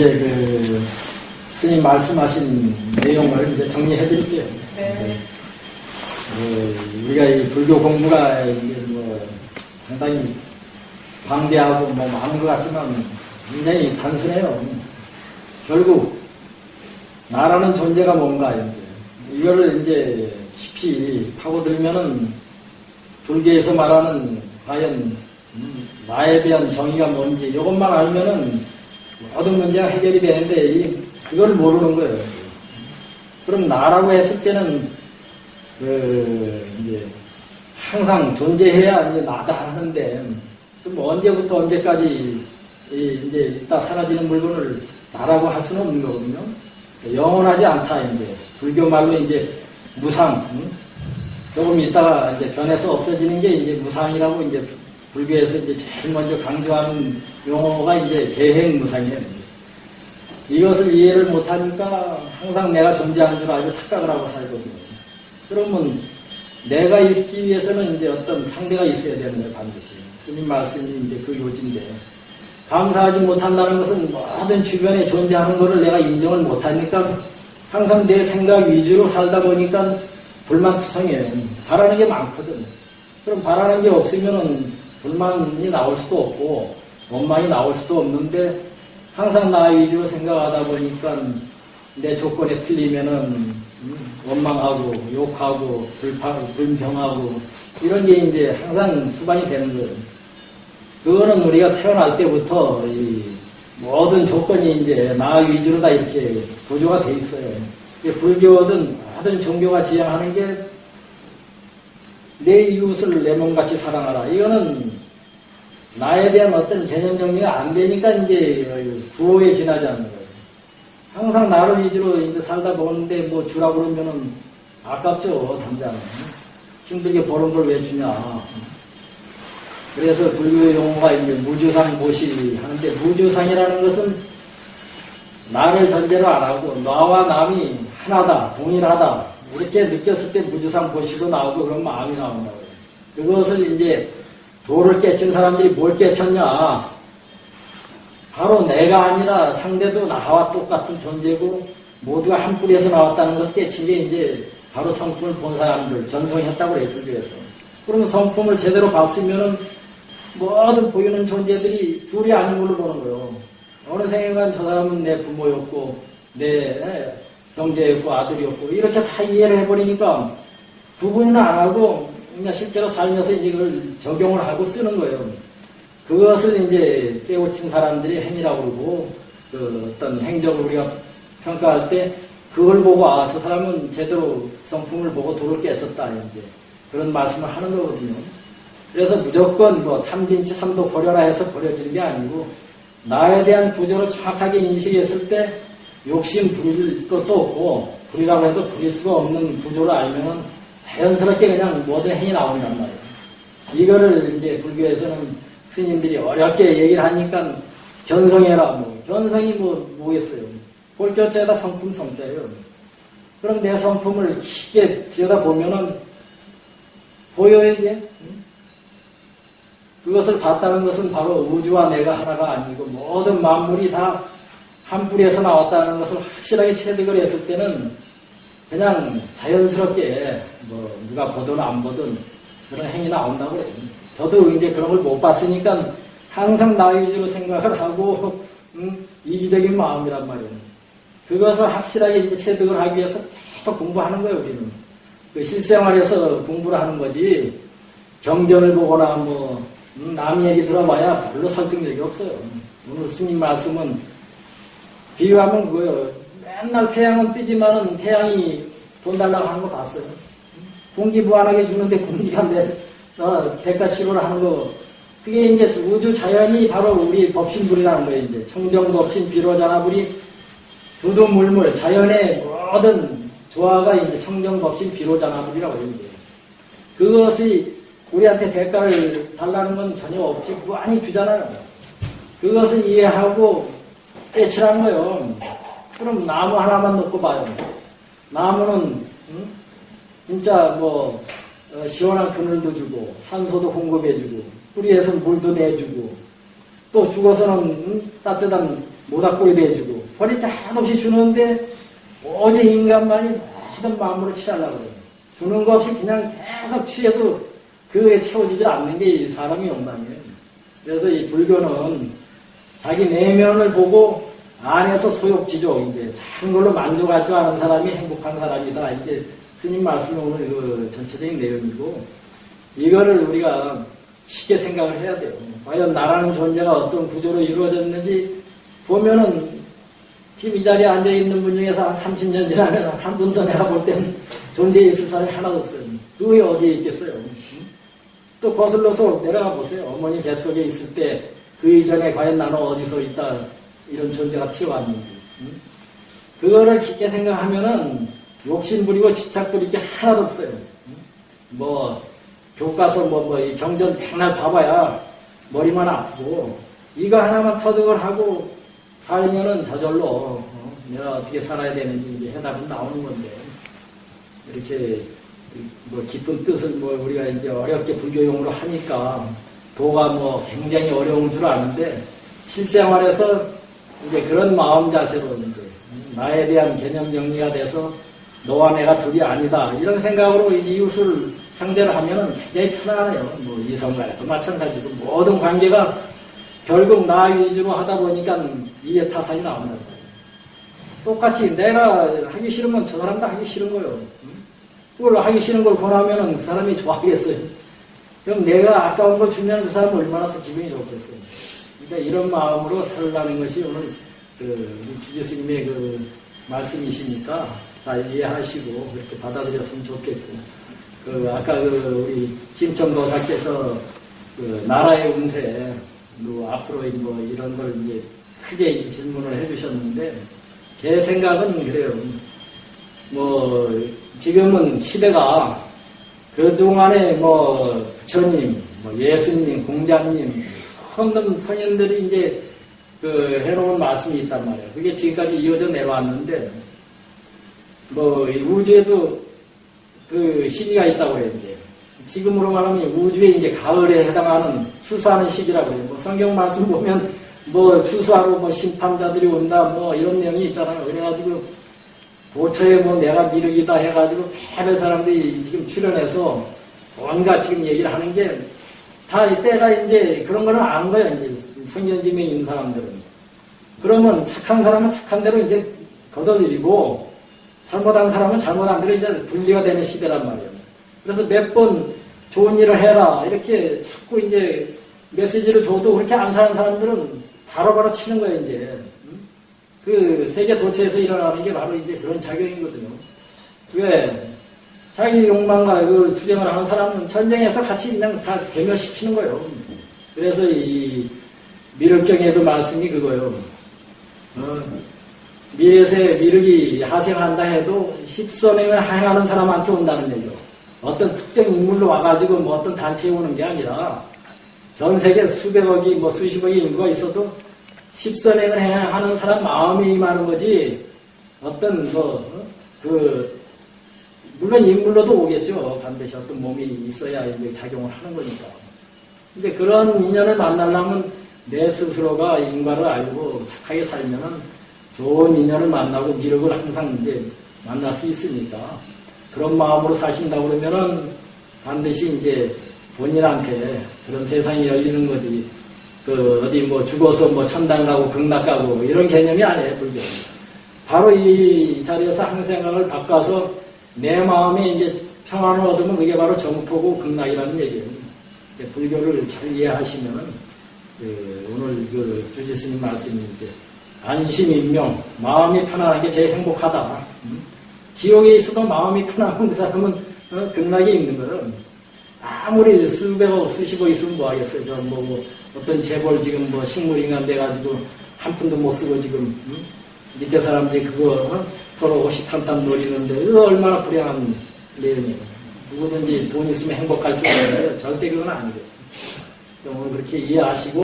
이제 그 스님 말씀하신 내용을 이제 정리해 드릴게요. 네. 그 우리가 이 불교 공부가 이제 뭐 상당히 방대하고 뭐 많은 것 같지만 굉장히 단순해요. 결국 나라는 존재가 뭔가 이제 이거를 이제 깊이 파고들면은 불교에서 말하는 과연 음, 나에 대한 정의가 뭔지 이것만 알면은 모든 문제가 해결이 되는데 이 그걸 모르는 거예요. 그럼 나라고 했을 때는 그 이제 항상 존재해야 이제 나다 하는데 그럼 언제부터 언제까지 이 이제 있다 사라지는 물건을 나라고 할 수는 없는 거거든요. 영원하지 않다 이제 불교 말로 이제 무상 응? 조금 있다가 이제 변해서 없어지는 게 이제 무상이라고 이제 불교에서 이제 제일 먼저 강조하는 용어가 이제 재행무상이에요. 이것을 이해를 못하니까 항상 내가 존재하는 줄 알고 착각을 하고 살거든요. 그러면 내가 있기 위해서는 이제 어떤 상대가 있어야 되는 거예요, 반드시. 스님 말씀이 이제 그 요지인데. 감사하지 못한다는 것은 모든 주변에 존재하는 것을 내가 인정을 못하니까 항상 내 생각 위주로 살다 보니까 불만투성이에요. 바라는 게 많거든. 그럼 바라는 게 없으면은 불만이 나올 수도 없고 원망이 나올 수도 없는데 항상 나 위주로 생각하다 보니까 내 조건에 틀리면은 음, 원망하고 욕하고 불파, 불평하고 이런 게 이제 항상 수반이 되는 거예요. 그거는 우리가 태어날 때부터 이 모든 조건이 이제 나 위주로 다 이렇게 구조가 돼 있어요. 불교든 모든 종교가 지향하는 게 내 이웃을 내 몸같이 사랑하라. 이거는 나에 대한 어떤 개념 정리가 안 되니까 이제 구호에 지나지 않는 거예요. 항상 나를 위주로 이제 살다 보는데 뭐 주라 그러면은 아깝죠, 당장. 힘들게 버는 걸 왜 주냐. 그래서 불교 용어가 이제 무주상 보시 하는데 무주상이라는 것은 나를 전제로 안 하고 나와 남이 하나다, 동일하다 이렇게 느꼈을 때 무주상 보시도 나오고 그런 마음이 나온다고요. 그것을 이제 도를 깨친 사람들이 뭘 깨쳤냐? 바로 내가 아니라 상대도 나와 똑같은 존재고 모두가 한 뿌리에서 나왔다는 것을 깨친 게 이제 바로 성품을 본 사람들 전성했다고 그래요, 불교에서. 그러면 성품을 제대로 봤으면은 모든 보이는 존재들이 둘이 아닌 걸로 보는 거예요. 어느 생각은 저 사람은 내 부모였고, 내 형제였고, 아들이었고, 이렇게 다 이해를 해버리니까 구분은 안 하고, 그냥 실제로 살면서 이걸 적용을 하고 쓰는 거예요. 그것을 이제 깨우친 사람들이 행위라고 그러고, 그 어떤 행적을 우리가 평가할 때, 그걸 보고, 아, 저 사람은 제대로 성품을 보고 도를 깨쳤다, 이제. 그런 말씀을 하는 거거든요. 그래서 무조건 뭐 탐진치 삼도 버려라 해서 버려지는 게 아니고 나에 대한 구조를 정확하게 인식했을 때 욕심 부릴 것도 없고 부리라고 해도 부릴 수가 없는 구조를 알면은 자연스럽게 그냥 모든 행위 나온단 말이에요. 이거를 이제 불교에서는 스님들이 어렵게 얘기를 하니까 견성해라 뭐 견성이 뭐 뭐겠어요. 볼교자에다 성품 성자예요. 그럼 내 성품을 깊게 들여다 보면은 보여야 돼. 그것을 봤다는 것은 바로 우주와 내가 하나가 아니고 모든 만물이 다 한 뿌리에서 나왔다는 것을 확실하게 체득을 했을 때는 그냥 자연스럽게 뭐 누가 보든 안 보든 그런 행위 나온다고 그래요. 저도 이제 그런 걸 못 봤으니까 항상 나 위주로 생각을 하고 음, 이기적인 마음이란 말이에요. 그것을 확실하게 이제 체득을 하기 위해서 계속 공부하는 거예요, 우리는. 그 실생활에서 공부를 하는 거지 경전을 보거나 뭐 음, 남 얘기 들어봐야 별로 설득력이 없어요. 오늘 스님 말씀은 비유하면 그거예요. 맨날 태양은 뜨지만은 태양이 돈 달라고 하는 거 봤어요. 공기 무한하게 주는데 공기가 내, 어, 대가 치료를 하는 거. 그게 이제 우주 자연이 바로 우리 법신불이라는 거예요, 이제. 청정법신, 비로자나불이 두두물물, 자연의 모든 조화가 이제 청정법신, 비로자나불이라고 이제. 그것이 우리한테 대가를 달라는 건 전혀 없이 무한히 주잖아요. 그것을 이해하고 깨치라는 거예요. 그럼 나무 하나만 놓고 봐요. 나무는 응? 진짜 뭐 어, 시원한 그늘도 주고 산소도 공급해주고 뿌리에서 물도 내주고 또 죽어서는 응? 따뜻한 모닥불이도 해주고 버릴 게 하나도 없이 주는데 오직 인간만이 모든 마음으로 취하려고 그래요. 주는 거 없이 그냥 계속 취해도 그에 채워지지 않는 게 이 사람이 욕망이에요. 그래서 이 불교는 자기 내면을 보고 안에서 소욕지죠. 이제 작은 걸로 만족할 줄 아는 사람이 행복한 사람이다. 이게 스님 말씀 오늘 그 전체적인 내용이고 이거를 우리가 쉽게 생각을 해야 돼요. 과연 나라는 존재가 어떤 구조로 이루어졌는지 보면은 지금 이 자리에 앉아 있는 분 중에서 한 30년 지나면 한 분도 내가 볼땐 존재에 있을 사람이 하나도 없어요. 그 후에 어디에 있겠어요? 또 거슬러서 내려가 보세요. 어머니 뱃속에 있을 때 그 이전에 과연 나는 어디서 있다 이런 존재가 튀어왔는지. 응? 그거를 깊게 생각하면은 욕심 부리고 집착 부릴 게 하나도 없어요. 응? 뭐 교과서 뭐, 뭐, 이 경전 맨날 봐봐야 머리만 아프고, 이거 하나만 터득을 하고 살면은 저절로, 어, 내가 어떻게 살아야 되는지 이제 해답은 나오는 건데, 이렇게, 뭐, 깊은 뜻을 뭐, 우리가 이제 어렵게 불교용으로 하니까, 도가 뭐, 굉장히 어려운 줄 아는데, 실생활에서 이제 그런 마음 자세로 이제, 나에 대한 개념 정리가 돼서, 너와 내가 둘이 아니다. 이런 생각으로 이웃을 상대를 하면은 굉장히 편안해요. 뭐 이성과도 마찬가지고 모든 관계가 결국 나 위주로 하다 보니까 이해 타산이 나온다는 거예요. 똑같이 내가 하기 싫으면 저 사람도 하기 싫은 거예요. 응? 그걸 하기 싫은 걸 권하면은 그 사람이 좋아하겠어요. 그럼 내가 아까운 걸 주면 그 사람은 얼마나 더 기분이 좋겠어요. 그러니까 이런 마음으로 살라는 것이 오늘 그 우리 주제 스님의 그 말씀이시니까 잘 이해하시고 그렇게 받아들였으면 좋겠고 그 아까 그 우리 김천도사께서 그 나라의 운세 뭐 앞으로 뭐 이런 걸 이제 크게 질문을 해주셨는데 제 생각은 그래요. 뭐 지금은 시대가 그 동안에 뭐 부처님, 뭐 예수님, 공자님, 수없는 성인들이 이제 그 해놓은 말씀이 있단 말이에요. 그게 지금까지 이어져 내려왔는데 뭐 우주에도 그 시기가 있다고 그래요, 이제. 지금으로 말하면 우주에 이제 가을에 해당하는 추수하는 시기라고 해요. 뭐 성경 말씀 보면 뭐 추수하러 뭐 심판자들이 온다 뭐 이런 내용이 있잖아요. 그래가지고 도처에 뭐 내가 미륵이다 해가지고 많은 사람들이 지금 출연해서 온갖 지금 얘기를 하는 게 다 이때가 이제 그런 거는 아는 거예요, 이제 성견지명에 있는 사람들은. 그러면 착한 사람은 착한 대로 이제 걷어들이고 잘못한 사람은 잘못한 대로 이제 분리가 되는 시대란 말이에요. 그래서 몇 번 좋은 일을 해라 이렇게 자꾸 이제 메시지를 줘도 그렇게 안 사는 사람들은 바로바로 치는 거예요 이제. 그 세계 도처에서 일어나는 게 바로 이제 그런 작용이거든요. 왜? 자기 욕망과 그 투쟁을 하는 사람은 전쟁에서 같이 그냥 다 괴멸시키는 거예요. 그래서 이 미륵경에도 말씀이 그거예요. 어, 미래세 미륵이 하생한다 해도 십선행을 행하는 사람한테 온다는 얘기죠. 어떤 특정 인물로 와가지고 뭐 어떤 단체에 오는 게 아니라 전 세계 수백억이 뭐 수십억의 인구가 있어도 십선행을 행하는 사람 마음이 임하는 거지 어떤 뭐 그 물론 인물로도 오겠죠. 반드시 어떤 몸이 있어야 이제 작용을 하는 거니까. 이제 그런 인연을 만나려면 내 스스로가 인과를 알고 착하게 살면은 좋은 인연을 만나고 미륵을 항상 이제 만날 수 있으니까 그런 마음으로 사신다 그러면은 반드시 이제 본인한테 그런 세상이 열리는 거지. 그 어디 뭐 죽어서 뭐 천당 가고 극락 가고 이런 개념이 아니에요 불교. 바로 이 자리에서 항생각을 바꿔서 내 마음에 이제 평안을 얻으면 그게 바로 정토고 극락이라는 얘기예요. 불교를 잘 이해하시면은 그 오늘 그 주지스님 이제 안심인명 마음이 편안한 게 제일 행복하다. 음? 지옥에 있어도 마음이 편안한 그 사람은 어, 극락에 있는 거는 아무리 수백억 수십억 있으면 뭐 하겠어요. 저뭐 뭐 어떤 재벌 지금 뭐 식물인간 돼가지고 한 푼도 못 쓰고 지금 음? 밑에 사람들이 그거 어? 서로 호시탐탐 노리는데 그거 얼마나 불행한 내용이에요. 누구든지 돈 있으면 행복할 줄 알아요. 절대 그건 아니거든요. 오늘 그렇게 이해하시고